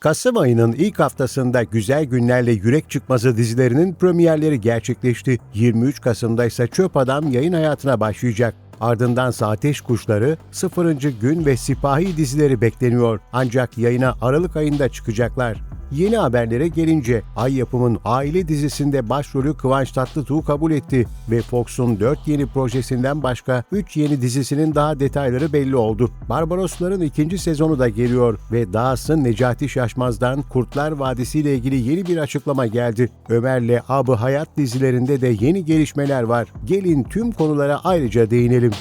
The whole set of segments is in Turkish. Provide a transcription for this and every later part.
Kasım ayının ilk haftasında Güzel Günlerle Yürek Çıkmazı dizilerinin premierleri gerçekleşti. 23 Kasım'da ise Çöp Adam yayın hayatına başlayacak. Ardından Ateş Kuşları, 0. Gün ve Sipahi dizileri bekleniyor. Ancak yayına Aralık ayında çıkacaklar. Yeni haberlere gelince Ay Yapım'ın Aile dizisinde başrolü Kıvanç Tatlıtuğ kabul etti ve Fox'un 4 yeni projesinden başka 3 yeni dizisinin daha detayları belli oldu. Barbarosların ikinci sezonu da geliyor ve dahası Necati Şaşmaz'dan Kurtlar Vadisi ile ilgili yeni bir açıklama geldi. Ömer'le Abı Hayat dizilerinde de yeni gelişmeler var. Gelin tüm konulara ayrıca değinelim.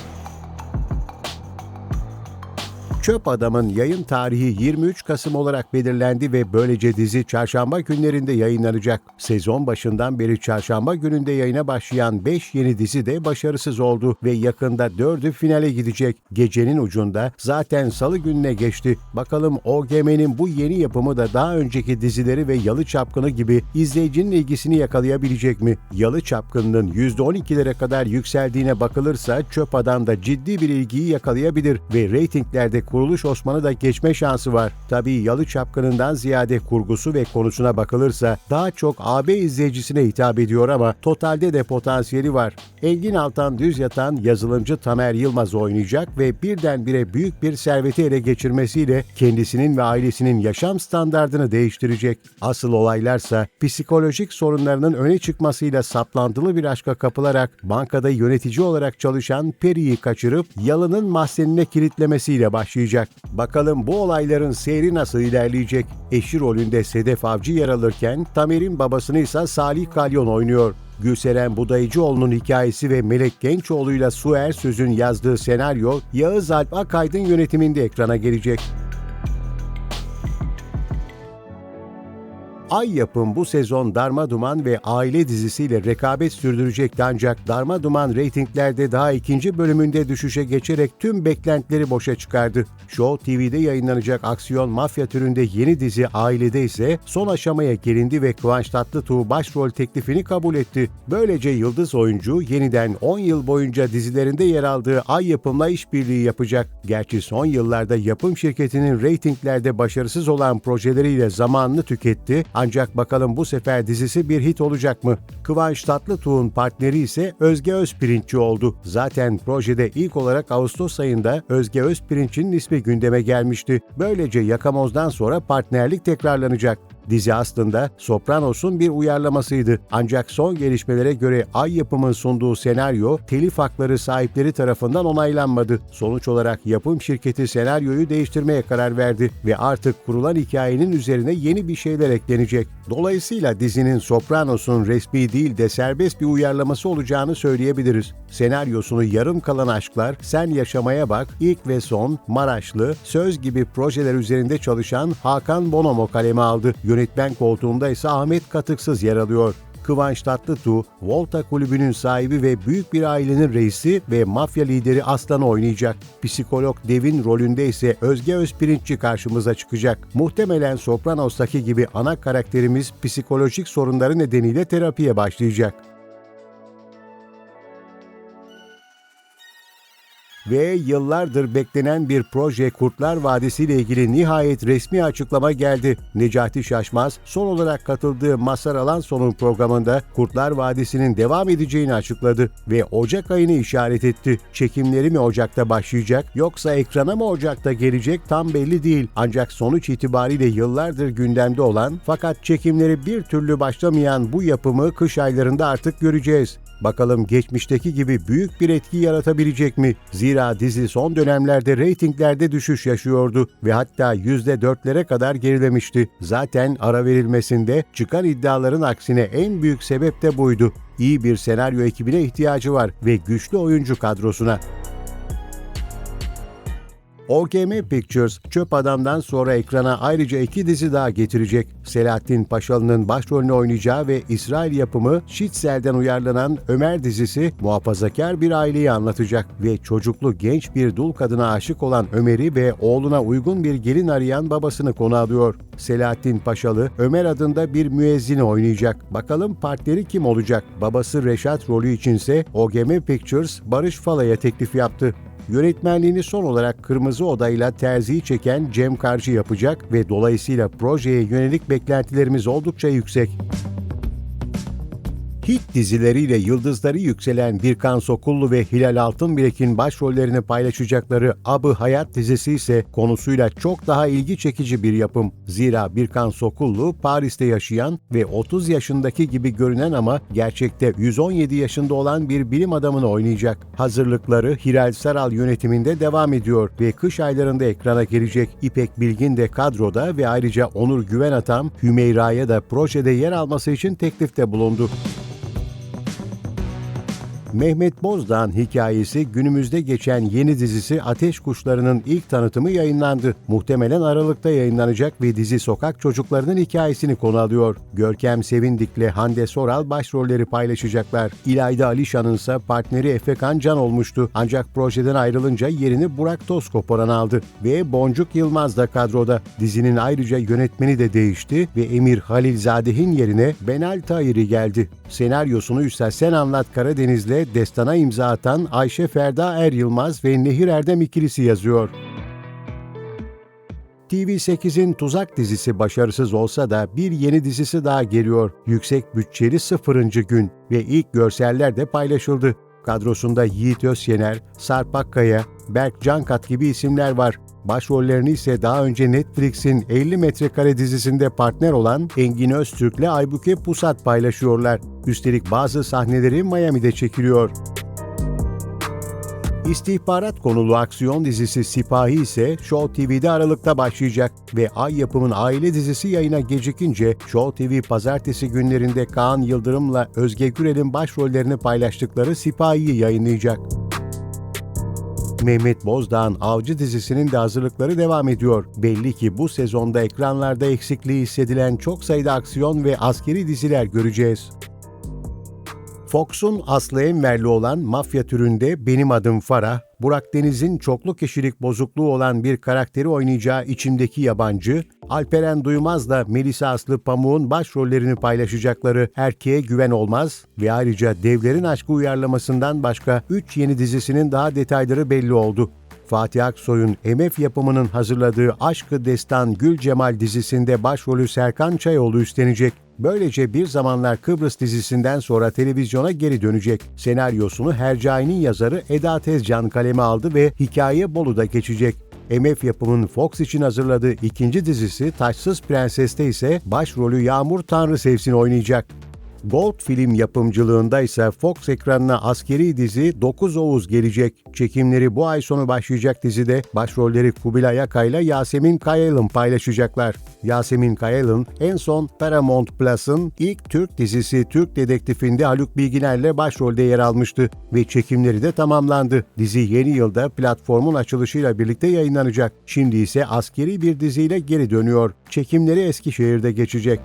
Çöp Adam'ın yayın tarihi 23 Kasım olarak belirlendi ve böylece dizi çarşamba günlerinde yayınlanacak. Sezon başından beri çarşamba gününde yayına başlayan 5 yeni dizi de başarısız oldu ve yakında 4'ü finale gidecek. Gecenin ucunda zaten salı gününe geçti. Bakalım OGM'nin bu yeni yapımı da daha önceki dizileri ve Yalı Çapkını gibi izleyicinin ilgisini yakalayabilecek mi? Yalı Çapkını'nın %12'lere kadar yükseldiğine bakılırsa Çöp Adam da ciddi bir ilgiyi yakalayabilir ve reytinglerde Kuruluş Osman'ı da geçme şansı var. Tabii Yalı Çapkını'ndan ziyade kurgusu ve konusuna bakılırsa daha çok AB izleyicisine hitap ediyor ama totalde de potansiyeli var. Engin Altan Düz Yatan yazılımcı Tamer Yılmaz oynayacak ve birdenbire büyük bir serveti ele geçirmesiyle kendisinin ve ailesinin yaşam standardını değiştirecek. Asıl olaylarsa psikolojik sorunlarının öne çıkmasıyla saplantılı bir aşka kapılarak bankada yönetici olarak çalışan Peri'yi kaçırıp Yalı'nın mahzenine kilitlemesiyle başlayacak. Bakalım bu olayların seyri nasıl ilerleyecek? Eşi rolünde Sedef Avcı yer alırken Tamer'in babasını ise Salih Kalyon oynuyor. Gülseren Budayıcıoğlu'nun hikayesi ve Melek Gençoğlu'yla Su Ersöz'ün yazdığı senaryo Yağız Alp Akaydın yönetiminde ekrana gelecek. Ay Yapım bu sezon Darma Duman ve Aile dizisiyle rekabet sürdürecekti ancak Darma Duman reytinglerde daha ikinci bölümünde düşüşe geçerek tüm beklentileri boşa çıkardı. Show TV'de yayınlanacak aksiyon mafya türünde yeni dizi Aile'de ise son aşamaya gelindi ve Kıvanç Tatlıtuğ başrol teklifini kabul etti. Böylece yıldız oyuncu yeniden 10 yıl boyunca dizilerinde yer aldığı Ay Yapım'la işbirliği yapacak. Gerçi son yıllarda yapım şirketinin reytinglerde başarısız olan projeleriyle zamanını tüketti ancak bakalım bu sefer dizisi bir hit olacak mı? Kıvanç Tatlıtuğ'un partneri ise Özge Özpirinççi oldu. Zaten projede ilk olarak Ağustos ayında Özge Özpirinç'in ismi gündeme gelmişti. Böylece Yakamoz'dan sonra partnerlik tekrarlanacak. Dizi aslında Sopranos'un bir uyarlamasıydı. Ancak son gelişmelere göre Ay Yapım'ın sunduğu senaryo telif hakları sahipleri tarafından onaylanmadı. Sonuç olarak yapım şirketi senaryoyu değiştirmeye karar verdi ve artık kurulan hikayenin üzerine yeni bir şeyler eklenecek. Dolayısıyla dizinin Sopranos'un resmi değil de serbest bir uyarlaması olacağını söyleyebiliriz. Senaryosunu yarım kalan aşklar, Sen Yaşamaya Bak, İlk ve Son, Maraşlı, Söz gibi projeler üzerinde çalışan Hakan Bonomo kaleme aldı. Yönetmen koltuğunda ise Ahmet Katıksız yer alıyor. Kıvanç Tatlıtuğ, Volta Kulübü'nün sahibi ve büyük bir ailenin reisi ve mafya lideri Aslan oynayacak. Psikolog Devin rolünde ise Özge Özpirinççi karşımıza çıkacak. Muhtemelen Sopranos'taki gibi ana karakterimiz psikolojik sorunları nedeniyle terapiye başlayacak. Ve yıllardır beklenen bir proje Kurtlar Vadisi ile ilgili nihayet resmi açıklama geldi. Necati Şaşmaz son olarak katıldığı Masar Alanson'un programında Kurtlar Vadisi'nin devam edeceğini açıkladı ve Ocak ayını işaret etti. Çekimleri mi Ocak'ta başlayacak yoksa ekrana mı Ocak'ta gelecek tam belli değil. Ancak sonuç itibariyle yıllardır gündemde olan fakat çekimleri bir türlü başlamayan bu yapımı kış aylarında artık göreceğiz. Bakalım geçmişteki gibi büyük bir etki yaratabilecek mi? Zira dizi son dönemlerde reytinglerde düşüş yaşıyordu ve hatta %4'lere kadar gerilemişti. Zaten ara verilmesinde çıkan iddiaların aksine en büyük sebep de buydu. İyi bir senaryo ekibine ihtiyacı var ve güçlü oyuncu kadrosuna. OGM Pictures, Çöp Adam'dan sonra ekrana ayrıca iki dizi daha getirecek. Selahattin Paşalı'nın başrolünü oynayacağı ve İsrail yapımı Şitzel'den uyarlanan Ömer dizisi muhafazakar bir aileyi anlatacak ve çocuklu genç bir dul kadına aşık olan Ömer'i ve oğluna uygun bir gelin arayan babasını konu alıyor. Selahattin Paşalı, Ömer adında bir müezzini oynayacak. Bakalım partneri kim olacak? Babası Reşat rolü içinse OGM Pictures Barış Fala'ya teklif yaptı. Yönetmenliğini son olarak Kırmızı Oda ile Terzi'yi çeken Cem Karcı yapacak ve dolayısıyla projeye yönelik beklentilerimiz oldukça yüksek. Hit dizileriyle yıldızları yükselen Birkan Sokullu ve Hilal Altınbilek'in başrollerini paylaşacakları Abı Hayat dizisi ise konusuyla çok daha ilgi çekici bir yapım. Zira Birkan Sokullu Paris'te yaşayan ve 30 yaşındaki gibi görünen ama gerçekte 117 yaşında olan bir bilim adamını oynayacak. Hazırlıkları Hilal Saral yönetiminde devam ediyor ve kış aylarında ekrana gelecek. İpek Bilgin de kadroda ve ayrıca Onur Güvenatam Hümeyra'ya da projede yer alması için teklifte bulundu. Mehmet Bozdağ'ın hikayesi günümüzde geçen yeni dizisi Ateş Kuşları'nın ilk tanıtımı yayınlandı. Muhtemelen Aralık'ta yayınlanacak ve dizi sokak çocuklarının hikayesini konu alıyor. Görkem Sevindik'le Hande Soral başrolleri paylaşacaklar. İlayda Alişan'ın ise partneri Efekan Can olmuştu. Ancak projeden ayrılınca yerini Burak Tozkoparan aldı. Ve Boncuk Yılmaz da kadroda. Dizinin ayrıca yönetmeni de değişti ve Emir Halilzadeh'in yerine Benal Tahiri geldi. Senaryosunu ise Sen Anlat Karadeniz'le destana imza atan Ayşe Ferda Er Yılmaz ve Nehir Erdem ikilisi yazıyor. TV8'in Tuzak dizisi başarısız olsa da bir yeni dizisi daha geliyor. Yüksek bütçeli sıfırıncı gün ve ilk görseller de paylaşıldı. Kadrosunda Yiğit Özyener, Sarp Akkaya, Berk Cankat gibi isimler var. Başrollerini ise daha önce Netflix'in 50 metrekare dizisinde partner olan Engin Öztürk ile Aybuke Pusat paylaşıyorlar. Üstelik bazı sahneleri Miami'de çekiliyor. İstihbarat konulu aksiyon dizisi Sipahi ise Show TV'de Aralık'ta başlayacak ve Ay Yapım'ın aile dizisi yayına gecikince Show TV pazartesi günlerinde Kaan Yıldırım'la Özge Gürel'in başrollerini paylaştıkları Sipahi'yi yayınlayacak. Mehmet Bozdağ'ın Avcı dizisinin de hazırlıkları devam ediyor. Belli ki bu sezonda ekranlarda eksikliği hissedilen çok sayıda aksiyon ve askeri diziler göreceğiz. Fox'un Aslı Enver'li olan mafya türünde Benim Adım Farah, Burak Deniz'in çoklu kişilik bozukluğu olan bir karakteri oynayacağı içimdeki yabancı, Alperen Duymaz'la Melisa Aslı Pamuk'un başrollerini paylaşacakları Erkeğe Güven Olmaz ve ayrıca Devlerin Aşkı uyarlamasından başka 3 yeni dizisinin daha detayları belli oldu. Fatih Aksoy'un MF yapımının hazırladığı Aşkı Destan Gül Cemal dizisinde başrolü Serkan Çayoğlu üstlenecek. Böylece bir zamanlar Kıbrıs dizisinden sonra televizyona geri dönecek. Senaryosunu Hercai'nin yazarı Eda Tezcan kaleme aldı ve hikaye Bolu'da geçecek. MF yapımın Fox için hazırladığı ikinci dizisi Taşsız Prenses'te ise başrolü Yağmur Tanrı Sevsin oynayacak. Gold Film yapımcılığında ise Fox ekranına askeri dizi 9 Oğuz gelecek. Çekimleri bu ay sonu başlayacak dizide başrolleri Kubilay Akay'la Yasemin Kayalın paylaşacaklar. Yasemin Kayalın en son Paramount Plus'ın ilk Türk dizisi Türk Dedektifinde Haluk Bilginer'le başrolde yer almıştı ve çekimleri de tamamlandı. Dizi yeni yılda platformun açılışıyla birlikte yayınlanacak. Şimdi ise askeri bir diziyle geri dönüyor. Çekimleri Eskişehir'de geçecek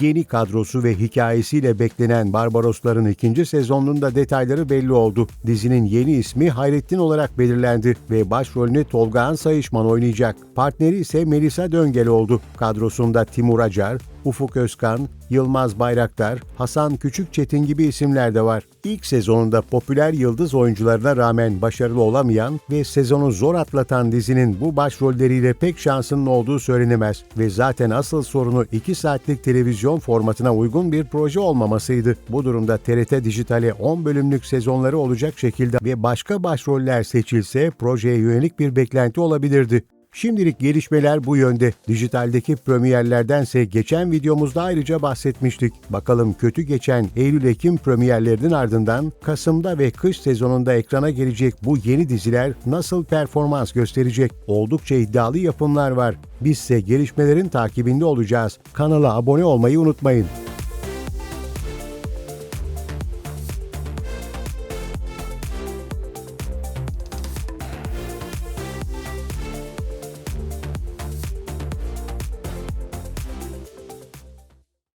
yeni kadrosu ve hikayesiyle beklenen Barbarosların ikinci sezonunda detayları belli oldu. Dizinin yeni ismi Hayrettin olarak belirlendi ve başrolünü Tolga Sayışman oynayacak. Partneri ise Melisa Döngel oldu. Kadrosunda Timur Acar, Ufuk Özkan, Yılmaz Bayraktar, Hasan Küçükçetin gibi isimler de var. İlk sezonunda popüler yıldız oyuncularına rağmen başarılı olamayan ve sezonu zor atlatan dizinin bu başrolleriyle pek şansının olduğu söylenemez ve zaten asıl sorunu 2 saatlik televizyon formatına uygun bir proje olmamasıydı. Bu durumda TRT Dijital'e 10 bölümlük sezonları olacak şekilde ve başka başroller seçilse projeye yönelik bir beklenti olabilirdi. Şimdilik gelişmeler bu yönde. Dijitaldeki premierlerdense geçen videomuzda ayrıca bahsetmiştik. Bakalım kötü geçen Eylül-Ekim premierlerinin ardından Kasım'da ve kış sezonunda ekrana gelecek bu yeni diziler nasıl performans gösterecek? Oldukça iddialı yapımlar var. Bizse gelişmelerin takibinde olacağız. Kanala abone olmayı unutmayın.